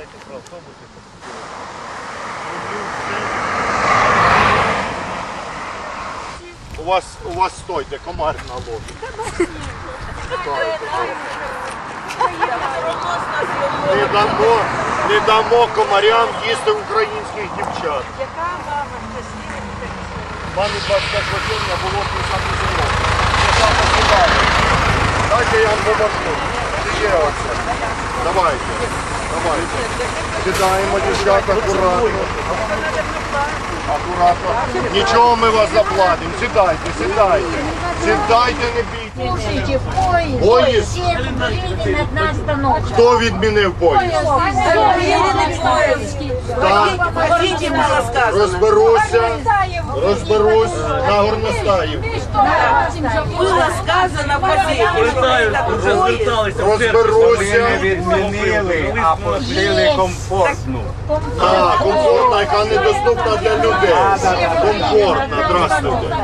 всяких автобусів посиділи. У вас, у вас стойте, комар на лобі. Не дамо, не дамо комарям їсти українських дівчат. Яка мама щаслива Мамі 25 годин на було саме зиму. Я сам. Дайте я вам поможу. Ще оце. Давайте. Давайте. Сідаємо, дівчат акуратно. Акуратно. Нічого ми вас заплатимо. Сідайте, сідайте. Сідайте, не бійте. Слушайте, поезд. Поїзд? Все приедет одна остановка. Хто відмінив поїзд? Йому розказано. розберуся, розберусь на горностаїв. Було сказано в газеті. Розберуся. відмінили, а пошили комфортну. Так, комфортна, яка недоступна для людей. Комфортна, здравствуйте.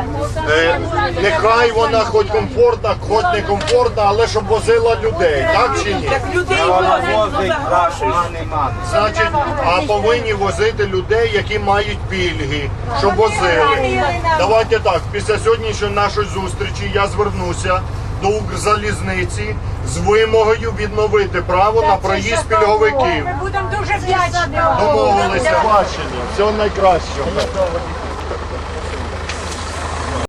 Е, нехай вона хоч комфортна, хоч не комфортна, але щоб возила людей, так чи ні? Так людей возить, ну. Значить, а повинні возити людей, які мають пільги, щоб возили. Давайте так, після сьогоднішньої нашої зустрічі я звернуся до Укрзалізниці з вимогою відновити право на проїзд пільговиків. Ми Будемо дуже вдячні. Домовилися, бачення. Всього найкращого.